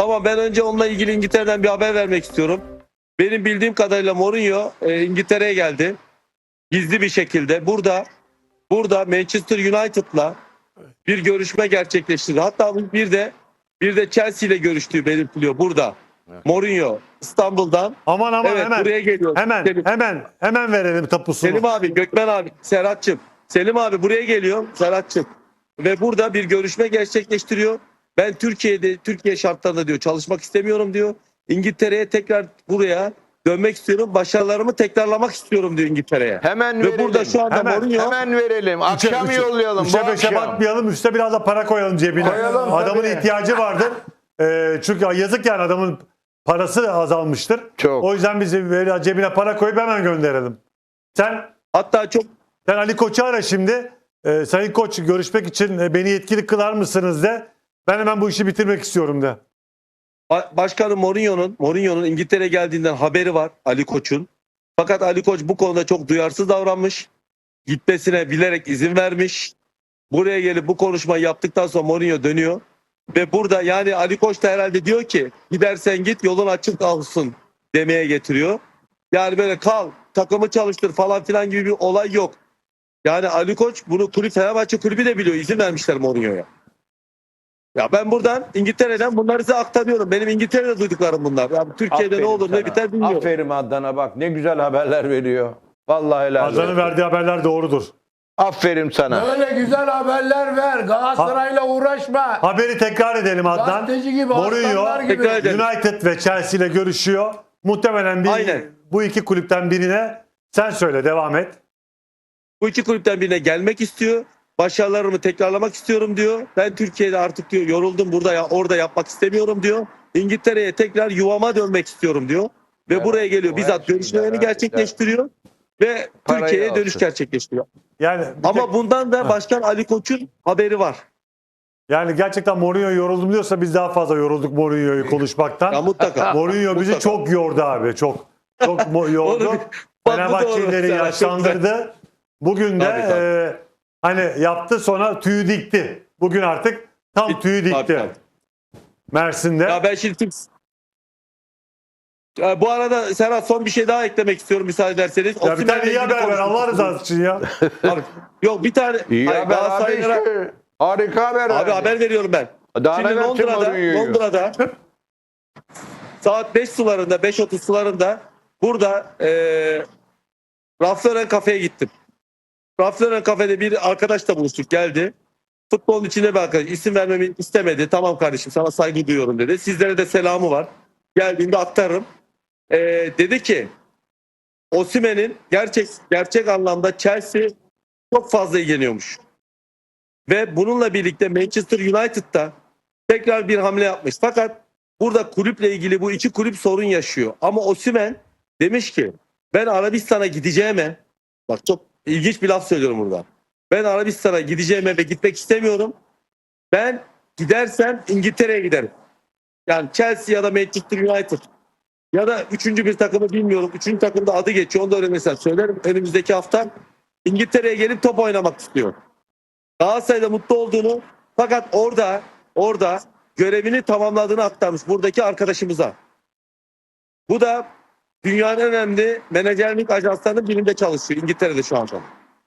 Tamam ben önce onunla ilgili İngiltere'den bir haber vermek istiyorum. Benim bildiğim kadarıyla Mourinho e, İngiltere'ye geldi. Gizli bir şekilde. Burada burada Manchester United'la bir görüşme gerçekleştirdi. Hatta bir de bir de Chelsea ile görüştüğü belirtiliyor burada. Mourinho İstanbul'dan Aman aman evet hemen. buraya geliyor. Hemen Selim, hemen hemen verelim tapusunu. Selim abi, Gökmen abi, Serhat'cığım. Selim abi buraya geliyor Serhat'cığım. Ve burada bir görüşme gerçekleştiriyor. Ben Türkiye'de, Türkiye şartlarında diyor çalışmak istemiyorum diyor. İngiltere'ye tekrar buraya dönmek istiyorum. Başarılarımı tekrarlamak istiyorum diyor İngiltere'ye. Hemen Ve verelim. burada şu anda Hemen, Mourinho Hemen verelim. Akşam Üçe- yollayalım. Üçe bu beşe akşam. bakmayalım. Üste biraz da para koyalım cebine. Koyalım, Adamın tabii. ihtiyacı vardır. Ee, çünkü yazık yani adamın parası azalmıştır. Çok. O yüzden bizi böyle cebine para koyup hemen gönderelim. Sen hatta çok sen Ali Koç'u ara şimdi. Ee, Sayın Koç görüşmek için e, beni yetkili kılar mısınız de. Ben hemen bu işi bitirmek istiyorum de. Ba- Başkanı Mourinho'nun Mourinho'nun İngiltere geldiğinden haberi var Ali Koç'un. Fakat Ali Koç bu konuda çok duyarsız davranmış. Gitmesine bilerek izin vermiş. Buraya gelip bu konuşmayı yaptıktan sonra Mourinho dönüyor. Ve burada yani Ali Koç da herhalde diyor ki gidersen git yolun açık kalsın demeye getiriyor. Yani böyle kal takımı çalıştır falan filan gibi bir olay yok. Yani Ali Koç bunu kulüp Fenerbahçe kulübü de biliyor. izin vermişler Mourinho'ya. Ya ben buradan İngiltere'den bunları size aktarıyorum. Benim İngiltere'de duyduklarım bunlar. Ya Türkiye'de Aferin ne olur sana. ne biter bilmiyorum. Aferin Adnan'a bak ne güzel haberler veriyor. Vallahi helal olsun. verdiği haberler doğrudur. Aferin sana. Böyle güzel haberler ver. Galatasaray'la uğraşma. Haberi tekrar edelim Adnan. Gazeteci gibi, Mourinho aslanlar gibi. Tekrar edelim. United ve Chelsea ile görüşüyor. Muhtemelen bir, Aynen. bu iki kulüpten birine sen söyle devam et. Bu iki kulüpten birine gelmek istiyor. Başarılarımı tekrarlamak istiyorum diyor. Ben Türkiye'de artık diyor yoruldum burada ya orada yapmak istemiyorum diyor. İngiltere'ye tekrar yuvama dönmek istiyorum diyor. Ve Evet, buraya geliyor. Bizzat görüşmelerini gerçekleştiriyor. Ve Türkiye'ye dönüş gerçekleştiriyor. Yani Ama tek- bundan da. Başkan Ali Koç'un haberi var. yani gerçekten Mourinho yoruldum diyorsa biz daha fazla yorulduk Mourinho'yu konuşmaktan. Ya mutlaka. Mourinho bizi Mutlaka. çok yordu abi. Çok çok yordu. Fenerbahçelileri yaşlandırdı. Bugün de Tabii, tabii. e, hani yaptı sonra tüyü dikti. Bugün artık tam tüyü dikti. Tabii, tabii. Mersin'de. Ya ben şimdi Ya bu arada Serhat son bir şey daha eklemek istiyorum müsaade ederseniz. ya bir tane iyi haber ver Allah rızası için ya. Abi, Yok bir tane İyi Hayır, haber abi işte. Harika haber. Abi verdi. haber veriyorum ben. Daha Şimdi Londra'da? Londra'da saat 5 sularında, 5.30 sularında burada e, Raflören kafeye gittim. Raflören kafede bir arkadaşla buluştuk geldi. Futbolun içinde bir arkadaş isim vermemi istemedi. Tamam kardeşim sana saygı duyuyorum dedi. Sizlere de selamı var. Geldiğinde aktarırım. E, dedi ki Osimen'in gerçek gerçek anlamda Chelsea çok fazla ilgileniyormuş. Ve bununla birlikte Manchester United'da tekrar bir hamle yapmış. Fakat burada kulüple ilgili bu iki kulüp sorun yaşıyor. Ama Osimhen demiş ki ben Arabistan'a gideceğime bak çok ilginç bir laf söylüyorum burada. Ben Arabistan'a gideceğime ve gitmek istemiyorum. Ben gidersem İngiltere'ye giderim. Yani Chelsea ya da Manchester United ya da üçüncü bir takımı bilmiyorum. Üçüncü takımda adı geçiyor. Onu da öyle söylerim. Önümüzdeki hafta İngiltere'ye gelip top oynamak istiyor. Galatasaray'da mutlu olduğunu fakat orada orada görevini tamamladığını aktarmış buradaki arkadaşımıza. Bu da dünyanın önemli menajerlik ajanslarının birinde çalışıyor İngiltere'de şu anda.